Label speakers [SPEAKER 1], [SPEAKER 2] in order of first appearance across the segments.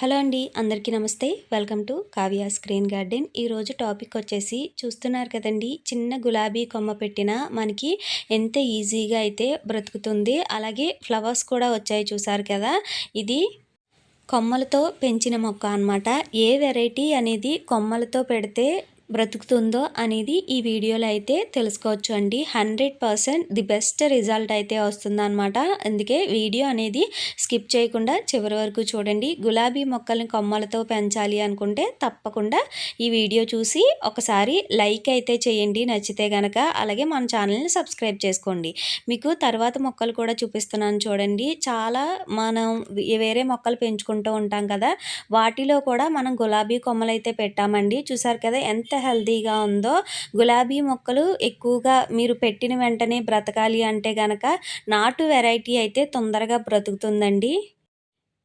[SPEAKER 1] Hello అండి అందరికీ నమస్తే. Welcome to Kavya screen garden. ఈరోజు టాపిక్ వచ్చేసి చూస్తున్నారు కదండి చిన్న గులాబీ కొమ్మ పెట్టిన మనకి ఎంత ఈజీగా అయితే బ్రతుకుతుంది. అలాగే ఫ్లవర్స్ కూడా వచ్చాయి చూసారు కదా ఇది కొమ్మలతో పెంచిన మొక్క అనమాట ఏ వెరైటీ అనేది కొమ్మలతో పెడితే బ్రతుకుతుందో అనేది ఈ వీడియోలో అయితే తెలుసుకోవచ్చు అండి. Hundred percent the best result అయితే వస్తుందన్నమాట. అందుకే వీడియో అనేది స్కిప్ చేయకుండా చివరి వరకు చూడండి. గులాబీ మొక్కల్ని కొమ్మలతో పెంచాలి అనుకుంటే తప్పకుండా ఈ వీడియో చూసి ఒకసారి లైక్ అయితే చేయండి. నచ్చితే గనక అలాగే మన ఛానల్ని సబ్స్క్రైబ్ చేసుకోండి. మీకు తర్వాత మొక్కలు కూడా చూపిస్తున్నాను చూడండి. చాలా మనం వేరే మొక్కలు పెంచుకుంటూ ఉంటాం కదా. వాటిలో కూడా మనం గులాబీ కొమ్మలు అయితే పెట్టామండి. చూసారు కదా ఎంత హెల్తీగా ఉందో గులాబీ మొక్కలు ఎక్కువగా మీరు పెట్టిన వెంటనే బ్రతకాలి అంటే కనుక నాటు వెరైటీ అయితే తొందరగా బ్రతుకుతుందండి.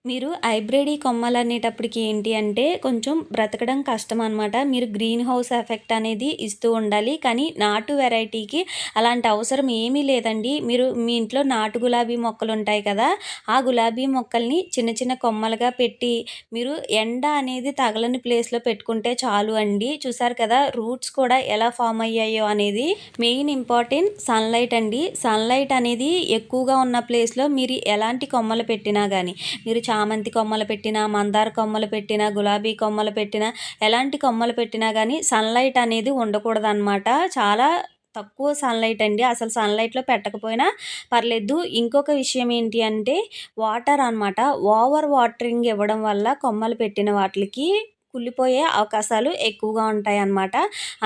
[SPEAKER 1] మీరు హైబ్రిడ్ కొమ్మలు అనేటప్పటికి ఏంటి అంటే కొంచెం బ్రతకడం కష్టం అనమాట మీరు గ్రీన్ హౌస్ ఎఫెక్ట్ అనేది ఇస్తూ ఉండాలి. కానీ నాటు వెరైటీకి అలాంటి అవసరం ఏమీ లేదండి. మీరు మీ ఇంట్లో నాటు గులాబీ మొక్కలు ఉంటాయి కదా ఆ గులాబీ మొక్కల్ని చిన్న చిన్న కొమ్మలుగా పెట్టి మీరు ఎండ అనేది తగలని ప్లేస్లో పెట్టుకుంటే చాలు అండి. చూసారు కదా రూట్స్ కూడా ఎలా ఫామ్ అయ్యాయో అనేది మెయిన్ ఇంపార్టెంట్ సన్లైట్ అండి. సన్లైట్ అనేది ఎక్కువగా ఉన్న ప్లేస్లో మీరు ఎలాంటి కొమ్మలు పెట్టినా కానీ మీరు చామంతి కొమ్మలు పెట్టినా మందార కొమ్మలు పెట్టినా గులాబీ కొమ్మలు పెట్టినా ఎలాంటి కొమ్మలు పెట్టినా కానీ సన్లైట్ అనేది ఉండకూడదు అనమాట చాలా తక్కువ సన్లైట్ అండి. అసలు సన్లైట్లో పెట్టకపోయినా పర్లేదు. ఇంకొక విషయం ఏంటి అంటే వాటర్ అనమాట ఓవర్ వాటరింగ్ ఇవ్వడం వల్ల కొమ్మలు పెట్టిన వాటికి కుళ్ళిపోయే అవకాశాలు ఎక్కువగా ఉంటాయి అన్నమాట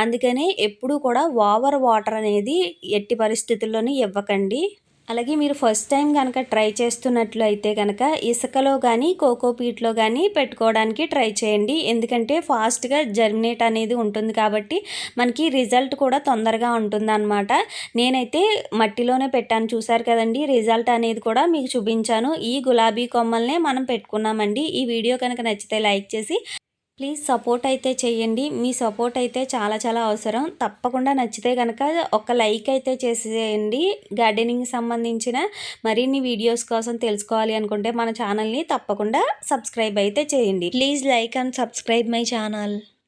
[SPEAKER 1] అందుకని ఎప్పుడూ కూడా ఓవర్ వాటర్ అనేది ఎట్టి పరిస్థితుల్లోనూ ఇవ్వకండి. అలాగే మీరు ఫస్ట్ టైం కనుక ట్రై చేస్తున్నట్లు అయితే కనుక ఇసుకలో కానీ కోకోపీట్లో కానీ పెట్టుకోవడానికి ట్రై చేయండి. ఎందుకంటే ఫాస్ట్గా జర్మినేట్ అనేది ఉంటుంది కాబట్టి మనకి రిజల్ట్ కూడా తొందరగా ఉంటుందన్నమాట. నేనైతే మట్టిలోనే పెట్టాను. చూసారు కదండి రిజల్ట్ అనేది కూడా మీకు చూపించాను. ఈ గులాబీ కొమ్మల్నే మనం పెట్టుకున్నామండి. ఈ వీడియో కనుక నచ్చితే లైక్ చేసి ప్లీజ్ సపోర్ట్ అయితే చేయండి. మీ సపోర్ట్ అయితే చాలా చాలా అవసరం. తప్పకుండా నచ్చితే కనుక ఒక లైక్ అయితే చేసేయండి. గార్డెనింగ్ సంబంధించిన మరిన్ని వీడియోస్ కోసం తెలుసుకోవాలి అనుకుంటే మన ఛానల్ని తప్పకుండా సబ్స్క్రైబ్ అయితే చేయండి. Please like and subscribe my channel.